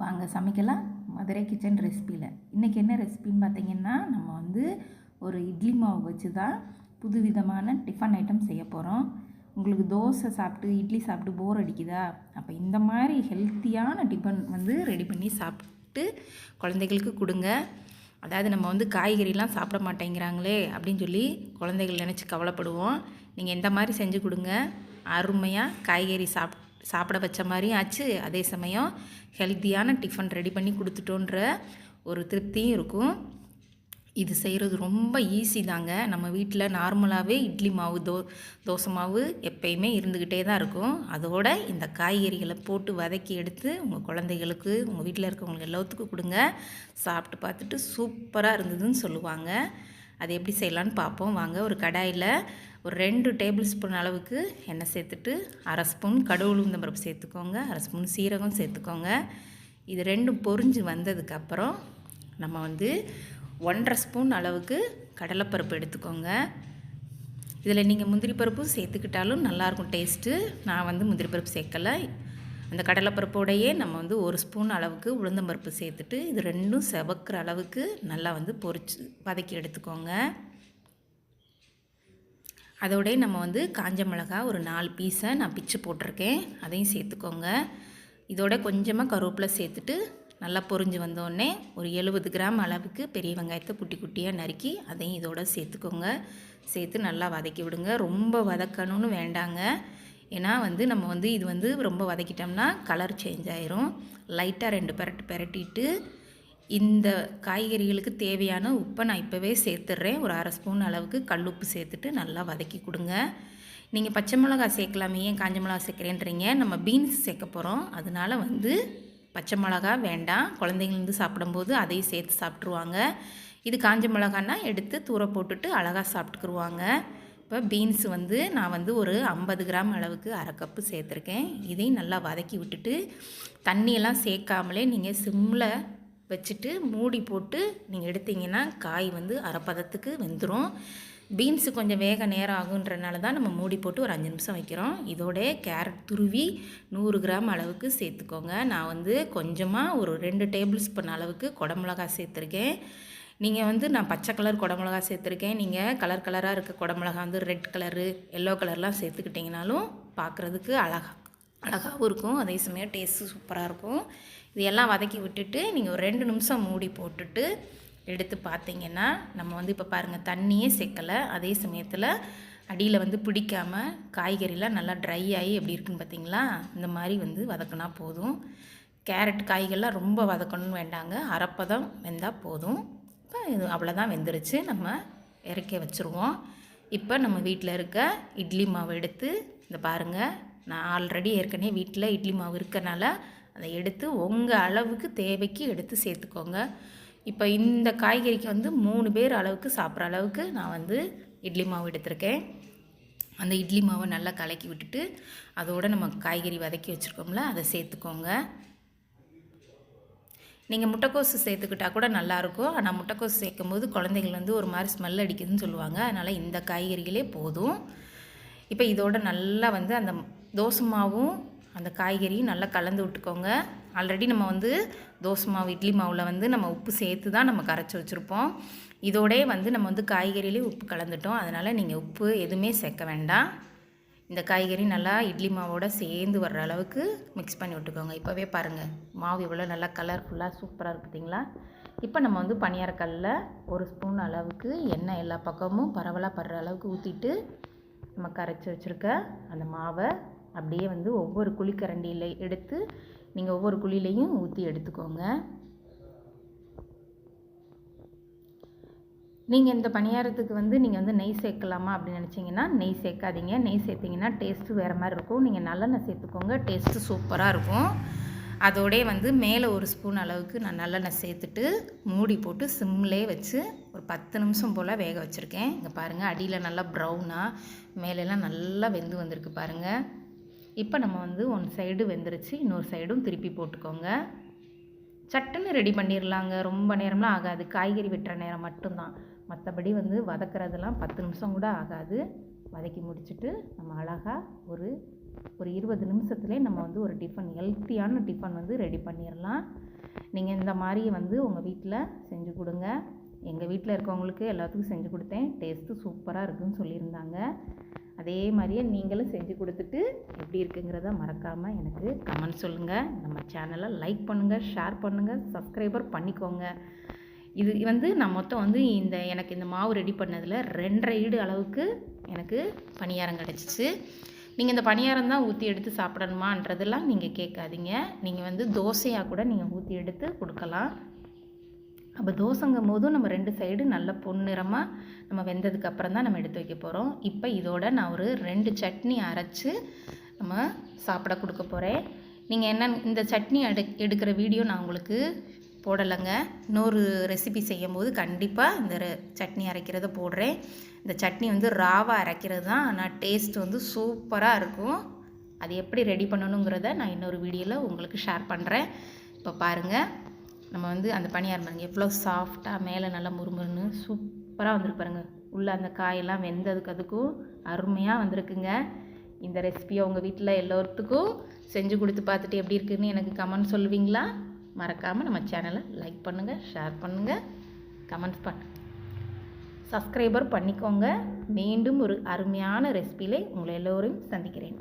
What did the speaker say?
வாங்க சமைக்கலாம். மதுரை கிச்சன் ரெசிப்பியில் இன்றைக்கி என்ன ரெசிபின்னு பார்த்தீங்கன்னா நம்ம வந்து ஒரு இட்லி மாவு வச்சு தான் புதுவிதமான டிஃபன் ஐட்டம் செய்ய போகிறோம் உங்களுக்கு தோசை சாப்பிட்டு இட்லி சாப்பிட்டு போர் அடிக்குதா? அப்போ இந்த மாதிரி ஹெல்த்தியான டிஃபன் வந்து ரெடி பண்ணி சாப்பிட்டு குழந்தைகளுக்கு கொடுங்க. அதாவது நம்ம வந்து காய்கறிலாம் சாப்பிட மாட்டேங்கிறாங்களே அப்படின்னு சொல்லி குழந்தைகள் நினச்சி கவலைப்படுவோம். நீங்கள் இந்த மாதிரி செஞ்சு கொடுங்க. அருமையாக காய்கறி சாப்பிட்டு சாப்பிட வச்ச மாதிரியும் ஆச்சு. அதே சமயம் ஹெல்த்தியான டிஃபன் ரெடி பண்ணி கொடுத்துட்டோன்ற ஒரு திருப்தியும் இருக்கும். இது செய்கிறது ரொம்ப ஈஸி தாங்க. நம்ம வீட்டில் நார்மலாகவே இட்லி மாவு தோ தோசை மாவு எப்பயுமே இருந்துக்கிட்டே தான் இருக்கும். அதோட இந்த காய்கறிகளை போட்டு வதக்கி எடுத்து உங்கள் குழந்தைகளுக்கு உங்கள் வீட்டில் இருக்கவங்களுக்கு எல்லாத்துக்கும் கொடுங்க. சாப்பிட்டு பார்த்துட்டு சூப்பராக இருந்ததுன்னு சொல்லுவாங்க. அது எப்படி செய்யலான்னு பார்ப்போம். வாங்க ஒரு கடாயில் ஒரு ரெண்டு டேபிள் ஸ்பூன் அளவுக்கு எண்ணெய் சேர்த்துட்டு அரை ஸ்பூன் கடுகு உளுந்தம் பருப்பு சேர்த்துக்கோங்க. அரை ஸ்பூன் சீரகம் சேர்த்துக்கோங்க. இது ரெண்டும் பொரிஞ்சு வந்ததுக்கப்புறம் நம்ம வந்து ஒன்றரை ஸ்பூன் அளவுக்கு கடலைப்பருப்பு எடுத்துக்கோங்க. இதில் நீங்கள் முந்திரி பருப்பும் சேர்த்துக்கிட்டாலும் நல்லாயிருக்கும் டேஸ்ட்டு. நான் வந்து முந்திரி பருப்பு சேர்க்கலை. அந்த கடலைப்பருப்போடையே நம்ம வந்து ஒரு ஸ்பூன் அளவுக்கு உளுந்தம்பருப்பு சேர்த்துட்டு இது ரெண்டும் செவக்கிற அளவுக்கு நல்லா வந்து பொறிச்சு வதக்கி எடுத்துக்கோங்க. அதோடய நம்ம வந்து காஞ்ச மிளகா ஒரு நாலு பீஸை நான் பிச்சு போட்டிருக்கேன். அதையும் சேர்த்துக்கோங்க. இதோட கொஞ்சமாக கருவேப்பிலை சேர்த்துட்டு நல்லா பொரிஞ்சு வந்தோடனே ஒரு எழுபது கிராம் அளவுக்கு பெரிய வெங்காயத்தை குட்டி குட்டியாக நறுக்கி அதையும் இதோட சேர்த்துக்கோங்க. சேர்த்து நல்லா வதக்கி விடுங்க. ரொம்ப வதக்கணும்னு வேண்டாங்க. ஏன்னா வந்து நம்ம வந்து இது வந்து ரொம்ப வதக்கிட்டோம்னா கலர் சேஞ்ச் ஆயிரும். லைட்டாக ரெண்டு பெரட்டு பெரட்டிட்டு இந்த காய்கறிகளுக்கு தேவையான உப்பை நான் இப்போவே சேர்த்துட்றேன். ஒரு அரை ஸ்பூன் அளவுக்கு கல் உப்பு சேர்த்துட்டு நல்லா வதக்கி கொடுங்க. நீங்கள் பச்சை மிளகா சேர்க்கலாமே ஏன் காஞ்ச மிளகா சேர்க்குறேன்றீங்க. நம்ம பீன்ஸ் சேர்க்க போகிறோம் அதனால் வந்து பச்சை மிளகா வேண்டாம். குழந்தைங்க சாப்பிடும்போது அதையும் சேர்த்து சாப்பிட்ருவாங்க இது காஞ்ச மிளகான்னா எடுத்து தூர போட்டுட்டு அழகாக சாப்பிட்டுக்குருவாங்க. இப்போ பீன்ஸ் வந்து நான் வந்து ஒரு ஐம்பது கிராம் அளவுக்கு அரை கப்பு சேர்த்துருக்கேன். இதையும் நல்லா வதக்கி விட்டுட்டு தண்ணியெல்லாம் சேர்க்காமலே நீங்கள் சிம்மில் வச்சுட்டு மூடி போட்டு நீங்கள் எடுத்தீங்கன்னா காய் வந்து அரைப்பதத்துக்கு வெந்துடும் பீன்ஸு கொஞ்சம் வேக நேரம் ஆகுன்றனால தான் நம்ம மூடி போட்டு ஒரு அஞ்சு நிமிஷம் வைக்கிறோம். இதோட கேரட் துருவி நூறு கிராம் அளவுக்கு சேர்த்துக்கோங்க. நான் வந்து கொஞ்சமாக ஒரு ரெண்டு டேபிள் ஸ்பூன் அளவுக்கு குடமிளகா சேர்த்துருக்கேன். நீங்கள் வந்து நான் பச்சை கலர் குடமிளகா சேர்த்துருக்கேன். நீங்கள் கலர் கலராக இருக்க குடமிளகா வந்து ரெட் கலரு எல்லோ கலர்லாம் சேர்த்துக்கிட்டிங்கனாலும் பார்க்குறதுக்கு அழகாக அழகாகவும் இருக்கும். அதே சமயம் டேஸ்ட்டு சூப்பராக இருக்கும். இதையெல்லாம் வதக்கி விட்டுட்டு நீங்கள் ஒரு ரெண்டு நிமிஷம் மூடி போட்டுட்டு எடுத்து பார்த்தீங்கன்னா நம்ம வந்து இப்போ பாருங்கள் தண்ணியே சேர்க்கலை. அதே சமயத்தில் அடியில் வந்து பிடிக்காமல் காய்கறிலாம் நல்லா ட்ரை ஆகி எப்படி இருக்குன்னு பார்த்தீங்களா இந்த மாதிரி வந்து வதக்கினா போதும். கேரட் காய்கள்லாம் ரொம்ப வதக்கணும்னு வேண்டாங்க. அரைப்பதம் வெந்தால் போதும். இப்போ இது அவ்வளோதான் வெந்துருச்சு. நம்ம இறக்க வச்சுருவோம். இப்போ நம்ம வீட்டில் இருக்க இட்லி மாவு எடுத்து இந்த பாருங்கள் நான் ஆல்ரெடி ஏற்கனவே வீட்டில் இட்லி மாவு இருக்கனால அதை எடுத்து உங்கள் அளவுக்கு தேவைக்கு எடுத்து சேர்த்துக்கோங்க. இப்போ இந்த காய்கறிக்கு வந்து மூணு பேர் அளவுக்கு சாப்பிட்ற அளவுக்கு நான் வந்து இட்லி மாவு எடுத்திருக்கேன். அந்த இட்லி மாவை நல்லா கலக்கி விட்டுட்டு அதோடு நம்ம காய்கறி வதக்கி வச்சுருக்கோம்ல அதை சேர்த்துக்கோங்க. நீங்கள் முட்டைக்கோசு சேர்த்துக்கிட்டால் கூட நல்லாயிருக்கும். ஆனால் முட்டைக்கோசு சேர்க்கும் போது குழந்தைகள் வந்து ஒரு மாதிரி ஸ்மெல் அடிக்குதுன்னு சொல்லுவாங்க. அதனால் இந்த காய்கறிகளே போதும். இப்போ இதோட நல்லா வந்து அந்த தோசை மாவும் அந்த காய்கறியும் நல்லா கலந்து விட்டுக்கோங்க. ஆல்ரெடி நம்ம வந்து தோசை மாவு இட்லி மாவில் வந்து நம்ம உப்பு சேர்த்து தான் நம்ம கரைச்சி வச்சுருப்போம். இதோடே வந்து நம்ம வந்து காய்கறிலேயும் உப்பு கலந்துட்டோம். அதனால் நீங்கள் உப்பு எதுவுமே சேர்க்க வேண்டாம். இந்த காய்கறி நல்லா இட்லி மாவோட சேர்ந்து வர்ற அளவுக்கு மிக்ஸ் பண்ணி விட்டுக்கோங்க. இப்போவே பாருங்கள் மாவு இவ்வளோ நல்லா கலர்ஃபுல்லாக சூப்பராக இருக்குது பார்த்தீங்களா இப்போ நம்ம வந்து பணியாரக்கல்லில் ஒரு ஸ்பூன் அளவுக்கு எண்ணெய் எல்லா பக்கமும் பரவலாக படுற அளவுக்கு ஊற்றிட்டு நம்ம கரைச்சி வச்சுருக்க அந்த மாவை அப்படியே வந்து ஒவ்வொரு குழிக்கரண்டியில் எடுத்து நீங்கள் ஒவ்வொரு குழிலையும் ஊற்றி எடுத்துக்கோங்க. நீங்கள் இந்த பணியாரத்துக்கு வந்து நீங்கள் வந்து நெய் சேர்க்கலாமா அப்படின்னு நினச்சிங்கன்னா நெய் சேர்க்காதீங்க. நெய் சேர்த்திங்கன்னா டேஸ்ட்டு வேறு மாதிரி இருக்கும். நீங்கள் நல்லெண்ணெய் சேர்த்துக்கோங்க. டேஸ்ட்டு சூப்பராக இருக்கும். அதோடே வந்து மேலே ஒரு ஸ்பூன் அளவுக்கு நான் நல்லெண்ணெய் சேர்த்துட்டு மூடி போட்டு சிம்லே வச்சு ஒரு பத்து நிமிஷம் போல் வேக வச்சுருக்கேன். இங்கே பாருங்கள் அடியில் நல்லா ப்ரௌனாக மேலெல்லாம் நல்லா வெந்து வந்திருக்கு பாருங்கள் இப்போ நம்ம வந்து ஒன் சைடு வெந்துருச்சு. இன்னொரு சைடும் திருப்பி போட்டுக்கோங்க. சட்டுன்னு ரெடி பண்ணிடலாங்க ரொம்ப நேரம்லாம் ஆகாது. காய்கறி வெட்டுற நேரம் மட்டும்தான். மற்றபடி வந்து வதக்கிறதெல்லாம் பத்து நிமிஷம் கூட ஆகாது. வதக்கி முடிச்சுட்டு நம்ம அழகாக ஒரு ஒரு இருபது நிமிஷத்துலேயே நம்ம வந்து ஒரு டிஃபன் ஹெல்த்தியான டிஃபன் வந்து ரெடி பண்ணிடலாம் நீங்கள் இந்த மாதிரி வந்து உங்கள் வீட்டில் செஞ்சு கொடுங்க. எங்கள் வீட்டில் இருக்கவங்களுக்கு எல்லாத்துக்கும் செஞ்சு கொடுத்தேன். டேஸ்ட்டு சூப்பராக இருக்குன்னு சொல்லியிருந்தாங்க. அதே மாதிரியே நீங்களும் செஞ்சு கொடுத்துட்டு எப்படி இருக்குங்கிறத மறக்காமல் எனக்கு கமெண்ட் சொல்லுங்கள் நம்ம சேனலை லைக் பண்ணுங்கள் ஷேர் பண்ணுங்கள் சப்ஸ்கிரைபர் பண்ணிக்கோங்க. இது வந்து நான் மொத்தம் வந்து இந்த எனக்கு இந்த மாவு ரெடி பண்ணதில் ரெண்டரை ஈடு அளவுக்கு எனக்கு பணியாரம் கிடச்சிச்சு. நீங்கள் இந்த பணியாரம் தான் ஊற்றி எடுத்து சாப்பிடணுமான்றதெல்லாம் நீங்கள் கேட்காதீங்க. நீங்கள் வந்து தோசையாக கூட நீங்கள் ஊற்றி எடுத்து கொடுக்கலாம். அப்போ தோசைங்கும் போதும் நம்ம ரெண்டு சைடு நல்ல பொன்னிறமாக நம்ம வெந்ததுக்கு அப்புறம் தான் நம்ம எடுத்து வைக்க போகிறோம் இப்போ இதோட நான் ஒரு ரெண்டு சட்னி அரைச்சி நம்ம சாப்பிட கொடுக்க போகிறேன் நீங்கள் என்ன இந்த சட்னி எடு எடுக்கிற வீடியோ நான் உங்களுக்கு போடலைங்க. இன்னொரு ரெசிபி செய்யும் போது கண்டிப்பாக இந்த சட்னி அரைக்கிறத போடுறேன். இந்த சட்னி வந்து ராவாக அரைக்கிறது தான் ஆனால் டேஸ்ட் வந்து சூப்பராக இருக்கும். அது எப்படி ரெடி பண்ணணுங்கிறத நான் இன்னொரு வீடியோவில் உங்களுக்கு ஷேர் பண்ணுறேன் இப்போ பாருங்கள் நம்ம வந்து அந்த பணியார் பாருங்கள் எவ்வளோ சாஃப்டாக மேலே நல்லா முறுமுறுன்னு சூப்பராக வந்துருக்கு பாருங்க. உள்ளே அந்த காயெல்லாம் வெந்ததுக்கு அதுக்கும் அருமையாக வந்திருக்குங்க. இந்த ரெசிபியை உங்கள் வீட்டில் எல்லோருத்துக்கும் செஞ்சு கொடுத்து பார்த்துட்டு எப்படி இருக்குன்னு எனக்கு கமெண்ட் சொல்லுவீங்களா? மறக்காமல் நம்ம சேனலை லைக் பண்ணுங்கள் ஷேர் பண்ணுங்கள் கமெண்ட்ஸ் பண்ணு சப்ஸ்கிரைபர் பண்ணிக்கோங்க. மீண்டும் ஒரு அருமையான ரெசிபியில் உங்களை எல்லோரையும் சந்திக்கிறேன்.